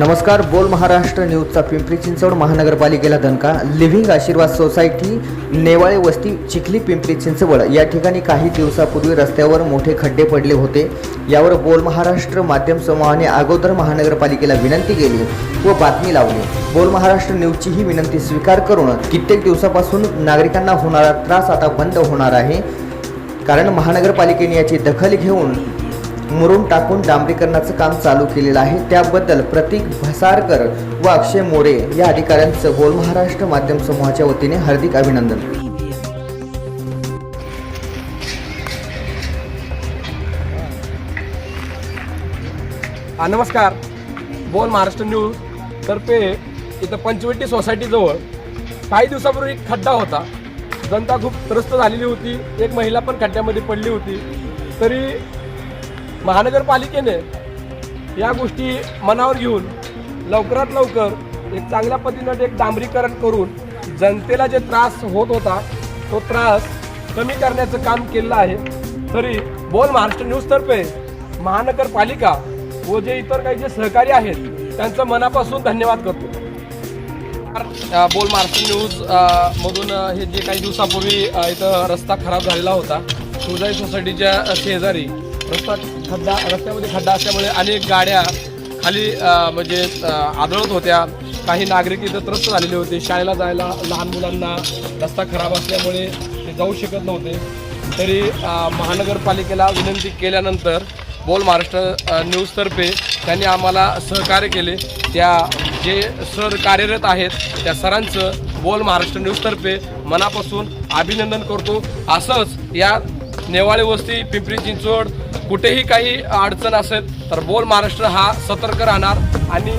नमस्कार बोल महाराष्ट्र न्यूजचा पिंपरी चिंचवड महानगरपालिकेला धनका लिव्हिंग आशीर्वाद सोसायटी नेवाळे वस्ती चिखली पिंपरी चिंचवड या ठिकाणी काही दिवसापूर्वी रस्त्यावर मोठे खड्डे पडले होते. यावर बोल महाराष्ट्र माध्यम समूहाने अगोदर महानगरपालिकेला विनंती केली व बातमी लावली. बोल महाराष्ट्र न्यूजची ही विनंती स्वीकार करून कित्येक दिवसापासून नागरिकांना होणारा त्रास आता बंद होणार आहे. कारण महानगरपालिकेने याची दखल घेऊन मुरुम टाकून डांबरीकरणाचं काम चालू केलेलं आहे. त्याबद्दल प्रतीक भसारकर व अक्षय मोरे या अधिकाऱ्यांचं बोल महाराष्ट्र माध्यम समूहाच्या वतीने हार्दिक अभिनंदन. नमस्कार. बोल महाराष्ट्र न्यूज तर्फे इथं पंचवटी सोसायटीजवळ काही दिवसापूर्वी एक खड्डा होता. जनता खूप त्रस्त झालेली होती. एक महिला पण खड्ड्यामध्ये पडली होती. तरी महानगरपालिकेने या गोष्टी मनावर घेऊन लवकरात लवकर एक चांगल्या पद्धतीनं एक डांबरीकरण करून जनतेला जे त्रास होत होता तो त्रास कमी करण्याचं काम केलेलं आहे. तरी बोल महाराष्ट्र न्यूजतर्फे महानगरपालिका व जे इतर काही जे सहकारी आहेत त्यांचं मनापासून धन्यवाद करतो. बोल महाराष्ट्र न्यूज मधून हे जे काही दिवसापूर्वी इथं रस्ता खराब झालेला होता तुळजाई सोसायटीच्या शेजारी रस्ता खड्डा रस्त्यामध्ये खड्डा असल्यामुळे अनेक गाड्या खाली म्हणजे आदळत होत्या. काही नागरिक इथं त्रस्त झालेले होते. शाळेला जायला लहान मुलांना रस्ता खराब असल्यामुळे ते जाऊ शकत नव्हते. तरी महानगरपालिकेला विनंती केल्यानंतर बोल महाराष्ट्र न्यूजतर्फे त्यांनी आम्हाला सहकार्य केले. त्या जे सर कार्यरत आहेत त्या सरांचं बोल महाराष्ट्र न्यूजतर्फे मनापासून अभिनंदन करतो. असंच या नेवाळे वस्ती पिंपरी चिंचवड कुठेही काही अडचण असेल तर बोल महाराष्ट्र हा सतर्क राहणार आणि